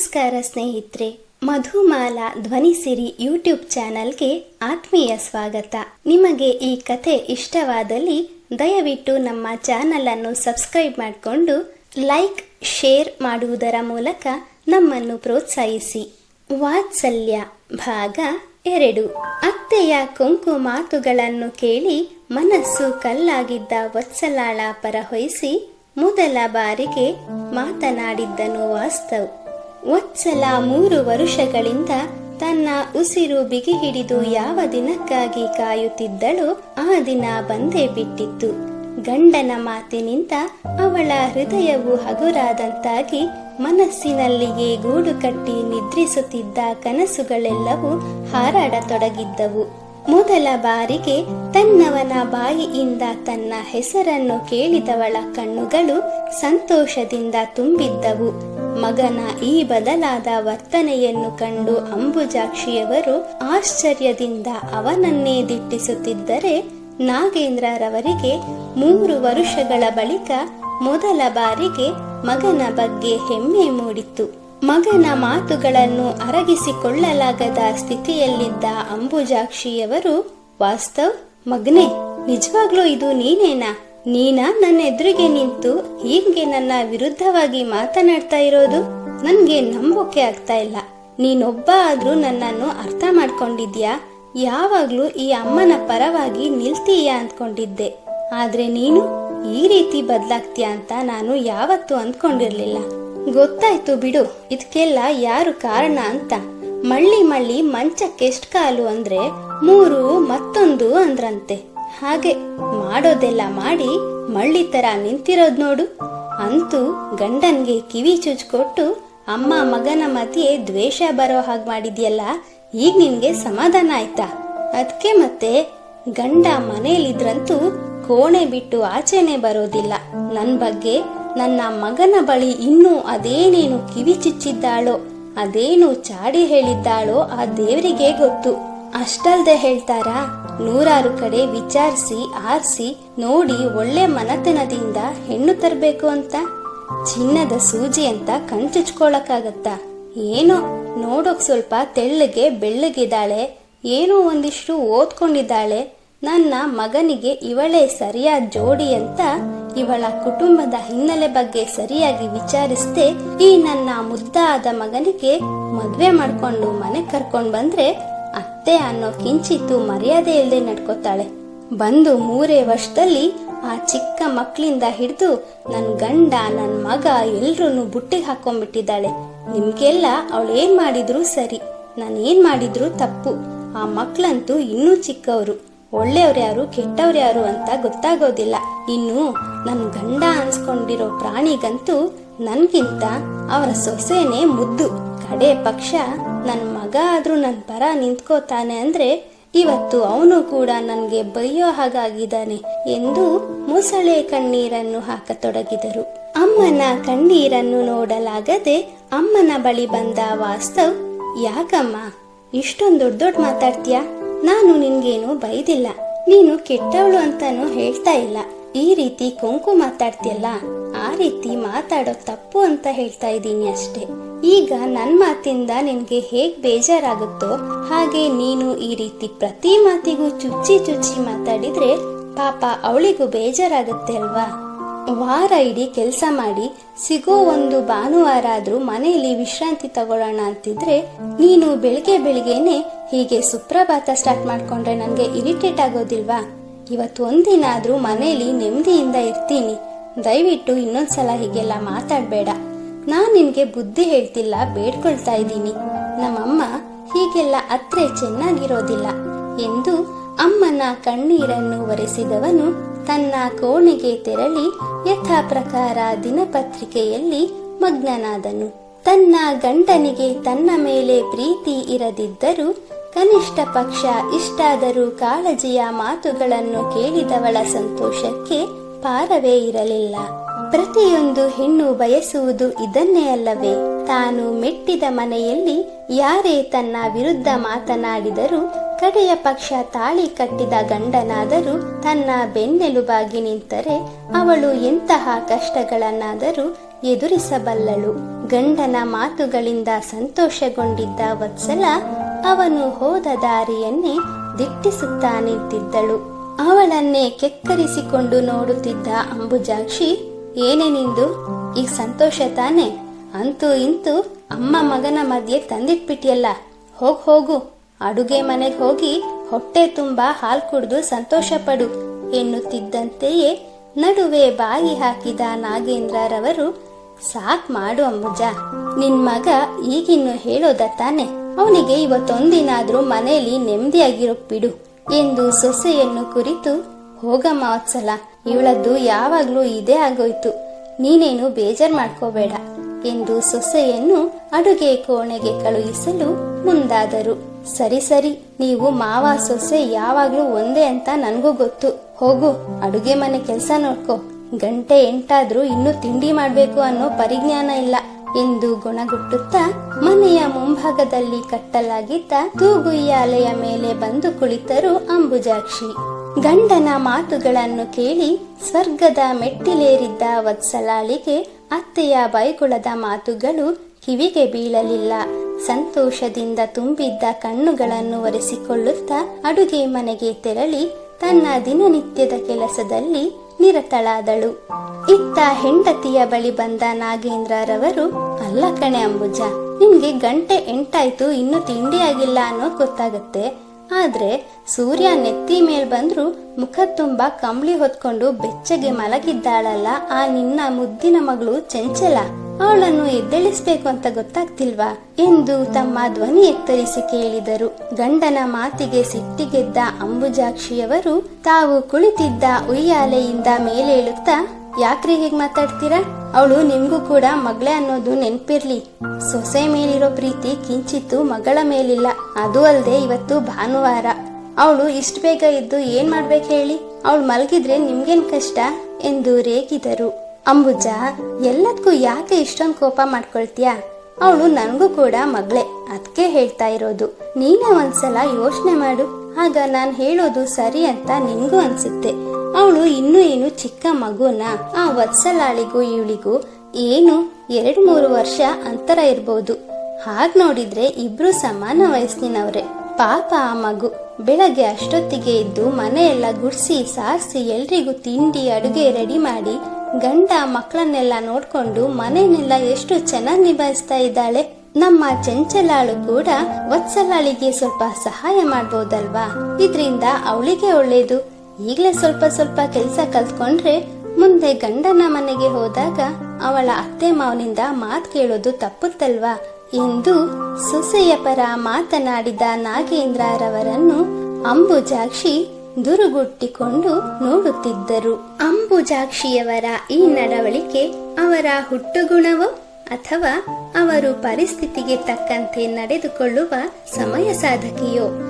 ನಮಸ್ಕಾರ ಸ್ನೇಹಿತರೆ, ಮಧುಮಾಲಾ ಧ್ವನಿಸಿರಿ ಯೂಟ್ಯೂಬ್ ಚಾನಲ್ಗೆ ಆತ್ಮೀಯ ಸ್ವಾಗತ. ನಿಮಗೆ ಈ ಕಥೆ ಇಷ್ಟವಾದಲ್ಲಿ ದಯವಿಟ್ಟು ನಮ್ಮ ಚಾನಲ್ ಅನ್ನು ಸಬ್ಸ್ಕ್ರೈಬ್ ಮಾಡಿಕೊಂಡು ಲೈಕ್, ಶೇರ್ ಮಾಡುವುದರ ಮೂಲಕ ನಮ್ಮನ್ನು ಪ್ರೋತ್ಸಾಹಿಸಿ. ವಾತ್ಸಲ್ಯ ಭಾಗ ಎರಡು. ಅತ್ತೆಯ ಕೊಂಕು ಮಾತುಗಳನ್ನು ಕೇಳಿ ಮನಸ್ಸು ಕಲ್ಲಾಗಿದ್ದ ವತ್ಸಲಾಳ ಪರಹೊಯಿಸಿ ಮೊದಲ ಬಾರಿಗೆ ಮಾತನಾಡಿದ್ದನು ವಾಸ್ತವ್. ವತ್ಸಲ ಮೂರು ವರುಷಗಳಿಂದ ತನ್ನ ಉಸಿರು ಬಿಗಿ ಹಿಡಿದು ಯಾವ ದಿನಕ್ಕಾಗಿ ಕಾಯುತ್ತಿದ್ದಳೋ ಆ ದಿನ ಬಂದೇ ಬಿಟ್ಟಿತ್ತು. ಗಂಡನ ಮಾತಿನಿಂದ ಅವಳ ಹೃದಯವು ಹಗುರಾದಂತಾಗಿ ಮನಸ್ಸಿನಲ್ಲಿಯೇ ಗೂಡು ಕಟ್ಟಿ ನಿದ್ರಿಸುತ್ತಿದ್ದ ಕನಸುಗಳೆಲ್ಲವೂ ಹಾರಾಡತೊಡಗಿದ್ದವು. ಮೊದಲ ಬಾರಿಗೆ ತನ್ನವನ ಬಾಯಿಯಿಂದ ತನ್ನ ಹೆಸರನ್ನು ಕೇಳಿದವಳ ಕಣ್ಣುಗಳು ಸಂತೋಷದಿಂದ ತುಂಬಿದ್ದವು. ಮಗನ ಈ ಬದಲಾದ ವರ್ತನೆಯನ್ನು ಕಂಡು ಅಂಬುಜಾಕ್ಷಿಯವರು ಆಶ್ಚರ್ಯದಿಂದ ಅವನನ್ನೇ ದಿಟ್ಟಿಸುತ್ತಿದ್ದರೆ ನಾಗೇಂದ್ರರವರಿಗೆ ಮೂರು ವರುಷಗಳ ಬಳಿಕ ಮೊದಲ ಬಾರಿಗೆ ಮಗನ ಬಗ್ಗೆ ಹೆಮ್ಮೆ ಮೂಡಿತ್ತು. ಮಗನ ಮಾತುಗಳನ್ನು ಅರಗಿಸಿಕೊಳ್ಳಲಾಗದ ಸ್ಥಿತಿಯಲ್ಲಿದ್ದ ಅಂಬುಜಾಕ್ಷಿಯವರು, ವಾಸ್ತವ್, ಮಗ್ನೆ, ನಿಜವಾಗ್ಲೂ ಇದು ನೀನೇನಾ? ನೀನಾ ನನ್ನ ಎದುರಿಗೆ ನಿಂತು ಹೀಗೆ ನನ್ನ ವಿರುದ್ಧವಾಗಿ ಮಾತನಾಡ್ತಾ ಇರೋದು? ನನ್ಗೆ ನಂಬೋಕೆ ಆಗ್ತಾ ಇಲ್ಲ. ನೀನೊಬ್ಬ ಆದ್ರೂ ನನ್ನನ್ನು ಅರ್ಥ ಮಾಡ್ಕೊಂಡಿದ್ಯಾ? ಯಾವಾಗ್ಲೂ ಈ ಅಮ್ಮನ ಪರವಾಗಿ ನಿಲ್ತೀಯ ಅಂದ್ಕೊಂಡಿದ್ದೆ. ಆದ್ರೆ ನೀನು ಈ ರೀತಿ ಬದಲಾಗ್ತೀಯ ಅಂತ ನಾನು ಯಾವತ್ತೂ ಅಂದ್ಕೊಂಡಿರ್ಲಿಲ್ಲ. ಗೊತ್ತಾಯ್ತು ಬಿಡು ಇದಕ್ಕೆಲ್ಲ ಯಾರು ಕಾರಣ ಅಂತ. ಮಳ್ಳಿ ಮಳ್ಳಿ ಮಂಚಕ್ಕೆ ಎಷ್ಟು ಕಾಲು ಅಂದ್ರೆ ಮೂರು ಮತ್ತೊಂದು ಅಂದ್ರಂತೆ. ಹಾಗೆ ಮಾಡೋದೆಲ್ಲ ಮಾಡಿ ಮಳ್ಳಿ ತರ ನಿಂತಿರೋದ್ ನೋಡು. ಅಂತೂ ಗಂಡನ್ಗೆ ಕಿವಿ ಚುಚ್ಕೊಟ್ಟು, ಅಮ್ಮ, ಮಗನ ಮಧ್ಯೆ ದ್ವೇಷ ಬರೋ ಹಾಗೆ ಮಾಡಿದ್ಯಲ್ಲ, ಈಗ ನಿನ್ಗೆ ಸಮಾಧಾನ ಆಯ್ತಾ? ಅದಕ್ಕೆ ಮತ್ತೆ ಗಂಡ ಮನೆಯಲ್ಲಿದ್ರಂತೂ ಕೋಣೆ ಬಿಟ್ಟು ಆಚೆನೆ ಬರೋದಿಲ್ಲ. ನನ್ನ ಬಗ್ಗೆ ನನ್ನ ಮಗನ ಬಳಿ ಇನ್ನೂ ಅದೇನೇನು ಕಿವಿ ಚುಚ್ಚಿದ್ದಾಳೋ, ಅದೇನು ಚಾಡಿ ಹೇಳಿದ್ದಾಳೋ ಆ ದೇವರಿಗೆ ಗೊತ್ತು. ಅಷ್ಟಲ್ದೆ ಹೇಳ್ತಾರಾ? ನೂರಾರು ಕಡೆ ವಿಚಾರಿಸಿ, ಆರಿಸಿ, ನೋಡಿ ಒಳ್ಳೆ ಮನತನದಿಂದ ಹೆಣ್ಣು ತರಬೇಕು ಅಂತ. ಚಿನ್ನದ ಸೂಜಿ ಅಂತ ಕಣ್ಚುಚ್ಕೊಳಕ್ಕಾಗತ್ತಾ ಏನೋ ನೋಡೋಕ್ ಸ್ವಲ್ಪ ತೆಳ್ಳಗೆ ಬೆಳ್ಳಗಿದ್ದಾಳೆ. ಏನೋ ಒಂದಿಷ್ಟು ಓದ್ಕೊಂಡಿದ್ದಾಳೆ. ನನ್ನ ಮಗನಿಗೆ ಇವಳೇ ಸರಿಯಾದ ಜೋಡಿ ಅಂತ ಇವಳ ಕುಟುಂಬದ ಹಿನ್ನೆಲೆ ಬಗ್ಗೆ ಸರಿಯಾಗಿ ವಿಚಾರಿಸದೆ ಈ ನನ್ನ ಮುದ್ದಾದ ಮಗನಿಗೆ ಮದ್ವೆ ಮಾಡ್ಕೊಂಡು ಮನೆ ಕರ್ಕೊಂಡ್ ಬಂದ್ರೆ ಅತ್ತೆ ಅನ್ನೋ ಕಿಂಚಿತ್ತು ಮರ್ಯಾದೆ ಇಲ್ಲದೆ ನಡ್ಕೋತಾಳೆ. ಬಂದು ಮೂರೇ ವರ್ಷದಲ್ಲಿ ಆ ಚಿಕ್ಕ ಮಕ್ಕಳಿಂದ ಹಿಡಿದು ನನ್ನ ಗಂಡ ನನ್ನ ಮಗ ಎಲ್ರೂ ಬುಟ್ಟಿಗೆ ಹಾಕೊಂಡ್ಬಿಟ್ಟಿದ್ದಾಳೆ. ನಿಮ್ಗೆಲ್ಲ ಅವಳು ಏನ್ ಮಾಡಿದ್ರು ಸರಿ. ನಾನು ಏನ್ ಮಾಡಿದ್ರು ತಪ್ಪು. ಆ ಮಕ್ಕಳಂತೂ ಇನ್ನೂ ಚಿಕ್ಕವರು. ಒಳ್ಳೆಯವ್ರು ಯಾರು, ಕೆಟ್ಟವ್ರು ಯಾರು ಅಂತ ಗೊತ್ತಾಗೋದಿಲ್ಲ. ಇನ್ನು ನನ್ನ ಗಂಡ ಅನ್ಸ್ಕೊಂಡಿರೋ ಪ್ರಾಣಿಗಂತೂ ನನ್ಗಿಂತ ಅವರ ಸೊಸೆನೇ ಮುದ್ದು. ಕಡೆ ಪಕ್ಷ, ನನ್ ಮಗ ಆದ್ರೂ ನನ್ ಪರ ನಿಂತ್ಕೋತಾನೆ ಅಂದ್ರೆ ಇವತ್ತು ಅವನು ಕೂಡ ನನಗೆ ಬೈಯೋ ಹಾಗಾಗಿದ್ದಾನೆ ಎಂದು ಮೊಸಳೆ ಕಣ್ಣೀರನ್ನು ಹಾಕತೊಡಗಿದರು. ಅಮ್ಮನ ಕಣ್ಣೀರನ್ನು ನೋಡಲಾಗದೆ ಅಮ್ಮನ ಬಳಿ ಬಂದ ವಾಸ್ತವ್, ಯಾಕಮ್ಮ, ಇಷ್ಟೊಂದು ದೊಡ್ಡ ದೊಡ್ಡ ಮಾತಾಡ್ತೀಯ? ನಾನು ನಿನ್ಗೇನು ಬೈದಿಲ್ಲ. ನೀನು ಕೆಟ್ಟವಳು ಅಂತಾನು ಹೇಳ್ತಾ ಇಲ್ಲ. ಈ ರೀತಿ ಕೊಂಕು ಮಾತಾಡ್ತಿಯಲ್ಲ, ಆ ರೀತಿ ಮಾತಾಡೋ ತಪ್ಪು ಅಂತ ಹೇಳ್ತಾ ಇದ್ದೀನಿ ಅಷ್ಟೇ. ಈಗ ನನ್ನ ಮಾತಿಂದ ನಿನಗೆ ಹೇಗೆ ಬೇಜಾರಾಗುತ್ತೋ ಹಾಗೆ ನೀನು ಈ ರೀತಿ ಪ್ರತಿ ಮಾತಿಗೂ ಚುಚ್ಚಿ ಚುಚ್ಚಿ ಮಾತಾಡಿದ್ರೆ ಪಾಪ ಅವಳಿಗೂ ಬೇಜಾರಾಗುತ್ತೆ ಅಲ್ವಾ? ವಾರ ಇಡೀ ಕೆಲಸ ಮಾಡಿ ಸಿಗೋ ಒಂದು ಭಾನುವಾರ ಆದ್ರೂ ಮನೆಯಲ್ಲಿ ವಿಶ್ರಾಂತಿ ತಗೊಳ್ಳೋಣ ಅಂತಿದ್ರೆ ನೀನು ಬೆಳಿಗ್ಗೆ ಬೆಳಿಗ್ಗೆನೆ ಹೀಗೆ ಸುಪ್ರಭಾತ ಸ್ಟಾರ್ಟ್ ಮಾಡ್ಕೊಂಡ್ರೆ ನನಗೆ ಇರಿಟೇಟ್ ಆಗೋದಿಲ್ವಾ? ಇವತ್ತು ಒಂದಿನ ಆದ್ರೂ ಮನೆಯಲ್ಲಿ ನೆಮ್ಮದಿಯಿಂದ ಇರ್ತೀನಿ. ದಯವಿಟ್ಟು ಇನ್ನೊಂದ್ಸಲ ಹೀಗೆಲ್ಲ ಮಾತಾಡಬೇಡ. ನಾನ್ ನಿನ್ಗೆ ಬುದ್ಧಿ ಹೇಳ್ತಿಲ್ಲ, ಬೇಡ್ಕೊಳ್ತಾ ಇದ್ದೀನಿ. ನಮ್ಮಮ್ಮ ಹೀಗೆಲ್ಲ ಅತ್ರೆ ಚೆನ್ನಾಗಿರೋದಿಲ್ಲ. ಎಂದು ಅಮ್ಮನ ಕಣ್ಣೀರನ್ನು ಒರೆಸಿದವನು ತನ್ನ ಕೋಣೆಗೆ ತೆರಳಿ ಯಥಾ ಪ್ರಕಾರ ದಿನಪತ್ರಿಕೆಯಲ್ಲಿ ಮಗ್ನನಾದನು. ತನ್ನ ಗಂಡನಿಗೆ ತನ್ನ ಮೇಲೆ ಪ್ರೀತಿ ಇರದಿದ್ದರೂ ಕನಿಷ್ಠ ಪಕ್ಷ ಇಷ್ಟಾದರೂ ಕಾಳಜಿಯ ಮಾತುಗಳನ್ನು ಕೇಳಿದವಳ ಸಂತೋಷಕ್ಕೆ ಪಾರವೇ ಇರಲಿಲ್ಲ. ಪ್ರತಿಯೊಂದು ಹೆಣ್ಣು ಬಯಸುವುದು ಇದನ್ನೇ ಅಲ್ಲವೇ? ತಾನು ಮೆಟ್ಟಿದ ಮನೆಯಲ್ಲಿ ಯಾರೇ ತನ್ನ ವಿರುದ್ಧ ಮಾತನಾಡಿದರೂ, ಕಡೆಯ ಪಕ್ಷ ತಾಳಿ ಕಟ್ಟಿದ ಗಂಡನಾದರೂ, ತನ್ನ ಬೆನ್ನೆಲುಬಾಗಿ ನಿಂತರೆ ಅವಳು ಎಂತಹ ಕಷ್ಟಗಳನ್ನಾದರೂ ಎದುರಿಸಬಲ್ಲಳು. ಗಂಡನ ಮಾತುಗಳಿಂದ ಸಂತೋಷಗೊಂಡಿದ್ದ ವತ್ಸಲ ಅವನು ಹೋದ ದಾರಿಯನ್ನೇ ದಿಟ್ಟಿಸುತ್ತಾ ನಿಂತಿದ್ದಳು ಅವಳನ್ನೇ ಕೆಕ್ಕರಿಸಿಕೊಂಡು ನೋಡುತ್ತಿದ್ದ ಅಂಬುಜಾಕ್ಷಿ ಏನೇ ನಿಂದು? ಈಗ ಸಂತೋಷ ತಾನೆ? ಅಂತೂ ಇಂತೂ ಅಮ್ಮ ಮಗನ ಮಧ್ಯೆ ತಂದಿಟ್ಬಿಟ್ಟಿಯಲ್ಲ ಹೋಗ್ ಹೋಗು. ಅಡುಗೆ ಮನೆಗೆ ಹೋಗಿ ಹೊಟ್ಟೆ ತುಂಬಾ ಹಾಲು ಕುಡಿದು ಸಂತೋಷ ಪಡು ಎನ್ನುತ್ತಿದ್ದಂತೆಯೇ ನಡುವೆ ಬಾಯಿ ಹಾಕಿದ ನಾಗೇಂದ್ರರವರು, ಸಾಕ್ ಮಾಡು ಅಂಬುಜ ನಿನ್ ಮಗ ಈಗಿನ್ನು ಹೇಳೋದ ತಾನೆ? ಅವನಿಗೆ ಇವತ್ತೊಂದಿನಾದ್ರೂ ಮನೆಯಲ್ಲಿ ನೆಮ್ಮದಿಯಾಗಿರೋ ಬಿಡು ಎಂದು ಸೊಸೆಯನ್ನು ಕುರಿತು ಹೋಗಮ್ಮ ವತ್ಸಲ ಇವಳದ್ದು ಯಾವಾಗ್ಲೂ ಇದೇ ಆಗೋಯ್ತು. ನೀನೇನು ಬೇಜಾರ್ ಮಾಡ್ಕೋಬೇಡ ಎಂದು ಸೊಸೆಯನ್ನು ಅಡುಗೆ ಕೋಣೆಗೆ ಕಳುಹಿಸಲು ಮುಂದಾದರು. ಸರಿ ಸರಿ, ನೀವು ಮಾವ ಸೊಸೆ ಯಾವಾಗ್ಲೂ ಒಂದೇ ಅಂತ ನನ್ಗೂ ಗೊತ್ತು. ಹೋಗು, ಅಡುಗೆ ಮನೆ ಕೆಲಸ ನೋಡ್ಕೋ. ಗಂಟೆ ಎಂಟಾದ್ರೂ ಇನ್ನು ತಿಂಡಿ ಮಾಡ್ಬೇಕು ಅನ್ನೋ ಪರಿಜ್ಞಾನ ಇಲ್ಲ ಎಂದು ಗುಣಗುಟ್ಟುತ್ತಾ ಮನೆಯ ಮುಂಭಾಗದಲ್ಲಿ ಕಟ್ಟಲಾಗಿದ್ದ ತೂಗುಯ್ಯಾಲೆಯ ಮೇಲೆ ಬಂದು ಕುಳಿತರು ಅಂಬುಜಾಕ್ಷಿ. ಗಂಡನ ಮಾತುಗಳನ್ನು ಕೇಳಿ ಸ್ವರ್ಗದ ಮೆಟ್ಟಿಲೇರಿದ್ದ ವತ್ಸಲಾಳಿಗೆ ಅತ್ತೆಯ ಬೈಗುಳದ ಮಾತುಗಳು ಕಿವಿಗೆ ಬೀಳಲಿಲ್ಲ. ಸಂತೋಷದಿಂದ ತುಂಬಿದ್ದ ಕಣ್ಣುಗಳನ್ನು ಒರೆಸಿಕೊಳ್ಳುತ್ತಾ ಅಡುಗೆ ಮನೆಗೆ ತೆರಳಿ ತನ್ನ ದಿನನಿತ್ಯದ ಕೆಲಸದಲ್ಲಿ ನಿರತಳಾದಳು. ಇತ್ತ ಹೆಂಡತಿಯ ಬಳಿ ಬಂದ ನಾಗೇಂದ್ರರವರು, ಅಲ್ಲ ಕಣೆ ಅಂಬುಜ, ನಿಮ್ಗೆ ಗಂಟೆ ಎಂಟಾಯ್ತು, ಇನ್ನು ತಿಂಡಿ ಆಗಿಲ್ಲ ಅನ್ನೋದು ಗೊತ್ತಾಗತ್ತೆ. ಆದ್ರೆ ಸೂರ್ಯ ನೆತ್ತಿ ಮೇಲ್ ಬಂದ್ರು ಮುಖ ತುಂಬಾ ಕಂಬಳಿ ಹೊತ್ಕೊಂಡು ಬೆಚ್ಚಗೆ ಮಲಗಿದ್ದಾಳಲ್ಲ. ಆ ನಿನ್ನ ಮುದ್ದಿನ ಮಗಳು ಚಂಚಲ. ಅವಳನ್ನು ಎದ್ದೇಳಿಸ್ಬೇಕು ಅಂತ ಗೊತ್ತಾಗ್ತಿಲ್ವಾ? ಎಂದು ತಮ್ಮ ಧ್ವನಿ ಎತ್ತರಿಸಿ ಕೇಳಿದರು. ಗಂಡನ ಮಾತಿಗೆ ಸಿಟ್ಟಿಗೆದ್ದ ಅಂಬುಜಾಕ್ಷಿಯವರು ತಾವು ಕುಳಿತಿದ್ದ ಉಯ್ಯಾಲೆಯಿಂದ ಮೇಲೇಳುತ್ತಾ ಯಾಕ್ರಿ ಹೀಗೆ ಮಾತಾಡ್ತೀರಾ? ಅವಳು ನಿಮಗೂ ಕೂಡ ಮಗಳೇ ಅನ್ನೋದು ನೆನಪಿರ್ಲಿ. ಸೊಸೆ ಮೇಲಿರೋ ಪ್ರೀತಿ ಕಿಂಚಿತ್ತು ಮಗಳ ಮೇಲಿಲ್ಲ. ಅದು ಅಲ್ಲದೆ ಇವತ್ತು ಭಾನುವಾರ. ಅವಳು ಇಷ್ಟು ಬೇಗ ಇದ್ದು ಏನ್ ಮಾಡ್ಬೇಕು ಹೇಳಿ? ಅವಳು ಮಲಗಿದ್ರೆ ನಿಮ್ಗೇನ್ ಕಷ್ಟ? ಎಂದು ರೇಗಿದರು. ಅಂಬುಜ ಎಲ್ಲದಕ್ಕೂ ಯಾಕೆ ಇಷ್ಟೊಂದು ಕೋಪ ಮಾಡ್ಕೊಳ್ತೀಯಾ? ಅವಳು, ನನಗೂ ಕೂಡ ಮಗಳೇ. ಅದಕ್ಕೆ ಹೇಳ್ತಾ ಇರೋದು. ನೀನೇ ಒಂದ್ಸಲ ಯೋಚನೆ ಮಾಡು. ಆಗ ನಾನು ಹೇಳೋದು ಸರಿ ಅಂತ ನಿನ್ಗೂ ಅನ್ಸುತ್ತೆ. ಅವಳು ಇನ್ನೂ ಏನು ಚಿಕ್ಕ ಮಗುನ? ಆ ವತ್ಸಲಾಳಿಗೂ ಇವಳಿಗೂ ಏನು ಎರಡು ಮೂರು ವರ್ಷ ಅಂತರ ಇರ್ಬೋದು. ಹಾಗ್ ನೋಡಿದ್ರೆ ಇಬ್ರು ಸಮಾನ ವಯಸ್ಸಿನವ್ರೆ. ಪಾಪ ಆ ಮಗು. ಬೆಳಗ್ಗೆ ಅಷ್ಟೊತ್ತಿಗೆ ಇದ್ದು ಮನೆಯೆಲ್ಲ ಗುಡಿಸಿ ಸಾರಿಸಿ ಎಲ್ರಿಗೂ ತಿಂಡಿ, ಅಡುಗೆ ರೆಡಿ ಮಾಡಿ ಗಂಡ ಮಕ್ಕಳನ್ನೆಲ್ಲ ನೋಡ್ಕೊಂಡು ಮನೆಯನ್ನೆಲ್ಲ ಎಷ್ಟು ಚೆನ್ನಾಗಿ ನಿಭಾಯಿಸ್ತಾ ಇದ್ದಾಳೆ. ನಮ್ಮ ಚಂಚಲಾಳು ಕೂಡ ವತ್ಸಲಾಳಿಗೆ ಸ್ವಲ್ಪ ಸಹಾಯ ಮಾಡ್ಬೋದಲ್ವಾ? ಇದ್ರಿಂದ ಅವಳಿಗೆ ಒಳ್ಳೇದು. ಈಗಲೇ ಸ್ವಲ್ಪ ಸ್ವಲ್ಪ ಕೆಲಸ ಕಲ್ತ್ಕೊಂಡ್ರೆ ಮುಂದೆ ಗಂಡನ ಮನೆಗೆ ಹೋದಾಗ ಅವಳ ಅತ್ತೆ ಮಾವನಿಂದ ಮಾತ್ ಕೇಳೋದು ತಪ್ಪುತ್ತಲ್ವಾ ಎಂದು ಸೊಸೆಯ ಪರ ಮಾತನಾಡಿದ ನಾಗೇಂದ್ರರವರನ್ನು ಅಂಬುಜಾಕ್ಷಿ ದುರುಗುಟ್ಟಿಕೊಂಡು ನೋಡುತ್ತಿದ್ದರು. ಅಂಬುಜಾಕ್ಷಿಯವರ ಈ ನಡವಳಿಕೆ ಅವರ ಹುಟ್ಟುಗುಣವೋ ಅಥವಾ ಅವರು ಪರಿಸ್ಥಿತಿಗೆ ತಕ್ಕಂತೆ ನಡೆದುಕೊಳ್ಳುವ ಸಮಯ ಸಾಧಕಿಯೋ?